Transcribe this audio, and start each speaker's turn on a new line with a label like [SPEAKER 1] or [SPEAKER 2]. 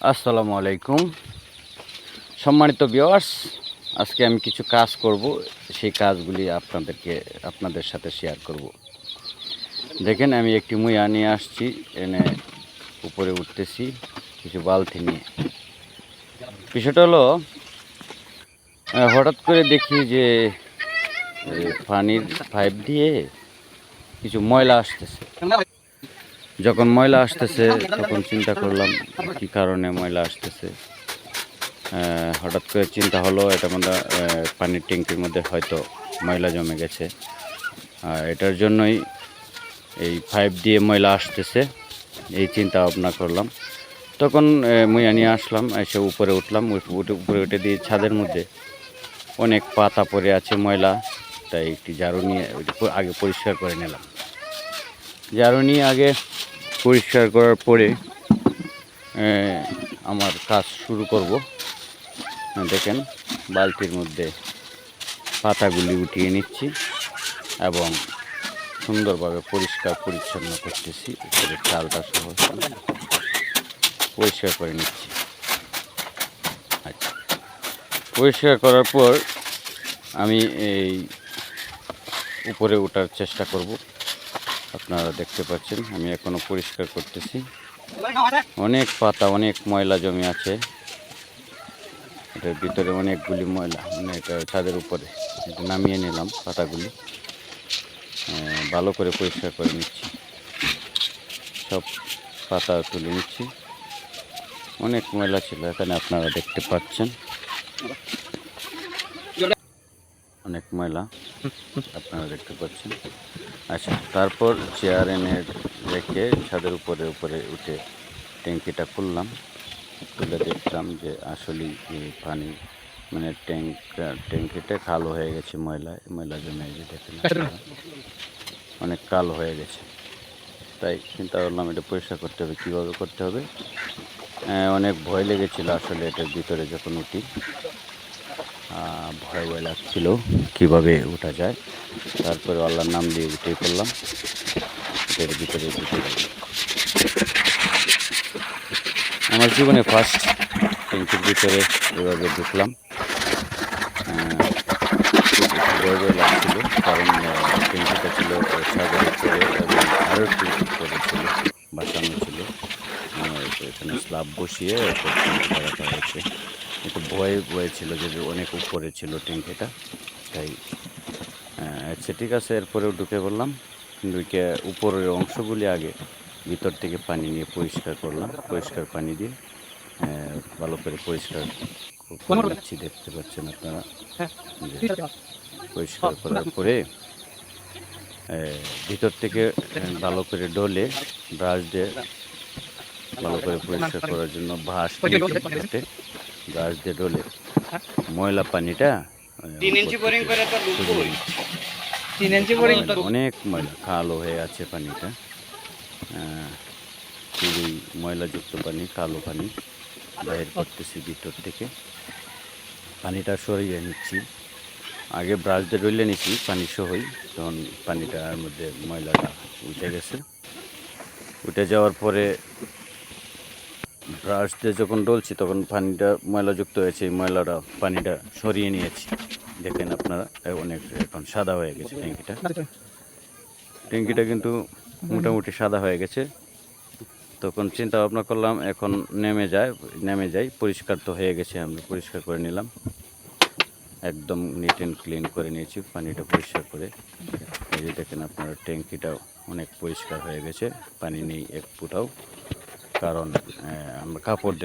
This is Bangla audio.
[SPEAKER 1] আসসালামু আলাইকুম। সম্মানিত ভিওয়ার্স আজকে আমি কিছু কাজ করব। সেই কাজগুলি আপনাদেরকে, আপনাদের সাথে শেয়ার করব। দেখেন, আমি একটি মুয়া নিয়ে আসছি। এনে উপরে উঠতেছি, কিছু বালতি নিয়ে। বিষয়টা হলো হঠাৎ করে দেখি যে পানির পাইপ দিয়ে কিছু ময়লা আসতেছে। যখন ময়লা আসতেছে, তখন চিন্তা করলাম কি কারণে ময়লা আসতেছে। হঠাৎ করে চিন্তা হলো, এটা মধ্যে পানির ট্যাঙ্কির মধ্যে হয়তো ময়লা জমে গেছে। আর এটার জন্যই এই পাইপ দিয়ে ময়লা আসতেছে, এই চিন্তা ভাবনা করলাম। তখন মুইয়া নিয়ে আসলাম, এসে উপরে উঠলাম, উঠে- উঠে- উপরে উঠে দিয়ে ছাদের মধ্যে অনেক পাতা পড়ে আছে ময়লা, তাই একটি ঝাড়ু নিয়ে, আগে পরিষ্কার করে নিলাম। ঝাড়ু নিয়ে আগে পরিষ্কার করার পরে আমার কাজ শুরু করব। দেখেন, বালতির মধ্যে পাতাগুলি উঠিয়ে নিচ্ছি এবং সুন্দরভাবে পরিষ্কার পরিচ্ছন্ন করতেছি। উপরে চালটা সহ পরিষ্কার করে নিচ্ছি। আচ্ছা। পরিষ্কার করার পর আমি এই উপরে ওঠার চেষ্টা করব। আপনারা দেখতে পাচ্ছেন, আমি এখনও পরিষ্কার করতেছি। অনেক পাতা, অনেক ময়লা জমি আছে। এটার ভিতরে অনেকগুলি ময়লা মানে এটা ছাদের উপরে। এটা নামিয়ে নিলাম পাতাগুলি। ভালো করে পরিষ্কার করে নিচ্ছি। সব পাতা তুলে নিচ্ছি। অনেক ময়লা ছিল, এখানে আপনারা দেখতে পাচ্ছেন। অনেক ময়লা আপনারা দেখতে পাচ্ছেন। আচ্ছা তারপর চেয়ার এনে রেখে ছাদের উপরে উপরে উঠে ট্যাঙ্কিটা খুললাম। খুলে দেখলাম যে আসলেই পানি মানে ট্যাঙ্ক, ট্যাঙ্কিটা কালো হয়ে গেছে ময়লা ময়লা জমে যে আপনারা। অনেক কালো হয়ে গেছে। তাই চিন্তা করলাম এটা পরিষ্কার করতে হবে, কীভাবে করতে হবে? অনেক ভয় লেগেছিল আসলে এটার ভিতরে যখন উঠি। ভয় ভয় লাগছিল কীভাবে ওঠা যায়। তারপরে আল্লাহর নাম দিয়ে উঠে পড়লাম এটার ভিতরে আমার জীবনে ফার্স্ট ট্যাঙ্কির ভিতরে এভাবে ঢুকলাম। ভয় ভয় লাগছিল, কারণ ট্যাঙ্কিটা ছিল সাগরের এবং আরও একটু ছিল, বাসানো ছিল। এখানে স্ল্যাব বসিয়ে রাখা হয়েছে একটু ভয় ভয় ছিল যে অনেক উপরে ছিল ট্যাঙ্কিটা তাই আচ্ছা ঠিক আছে এরপরেও ঢুকে পড়লাম। ঢুকে উপরের অংশগুলি আগে ভিতর থেকে পানি নিয়ে পরিষ্কার করলাম পরিষ্কার পানি দিয়ে ভালো করে পরিষ্কার করে নিচ্ছি দেখতে পাচ্ছেন আপনারা। পরিষ্কার করার পরে ভিতর থেকে ভালো করে ডলে ব্রাশ দিয়ে ভালো করে পরিষ্কার করার জন্য ভাস হাতে ব্রাশ দিয়ে ডলে। ময়লা পানিটা অনেক ময়লা কালো হয়ে আছে পানিটা। খুবই ময়লাযুক্ত পানি কালো পানি বাইর করতেছি ভিতর থেকে। পানিটা সরিয়ে নিচ্ছি। আগে ব্রাশ দিয়ে ডলে নিচ্ছি পানি সহই। তখন পানিটার মধ্যে ময়লাটা উঠে গেছে। উঠে যাওয়ার পরে ব্রাশ যখন ডলছি, তখন পানিটা ময়লাযুক্ত হয়েছে। এই ময়লাটা, পানিটা সরিয়ে নিয়েছি। দেখেন আপনারা অনেক এখন সাদা হয়ে গেছে ট্যাঙ্কিটা। ট্যাঙ্কিটা কিন্তু মোটামুটি সাদা হয়ে গেছে। তখন চিন্তা ভাবনা করলাম, এখন নেমে যায়, নেমে যাই। পরিষ্কার তো হয়ে গেছে, আমি পরিষ্কার করে নিলাম। একদম নিট অ্যান্ড ক্লিন করে নিয়েছি, পানিটা পরিষ্কার করে। এই যে দেখেন আপনার, ট্যাঙ্কিটাও অনেক পরিষ্কার হয়ে গেছে। পানি নেই এক ফুটাও। কারণ আমরা কাপড়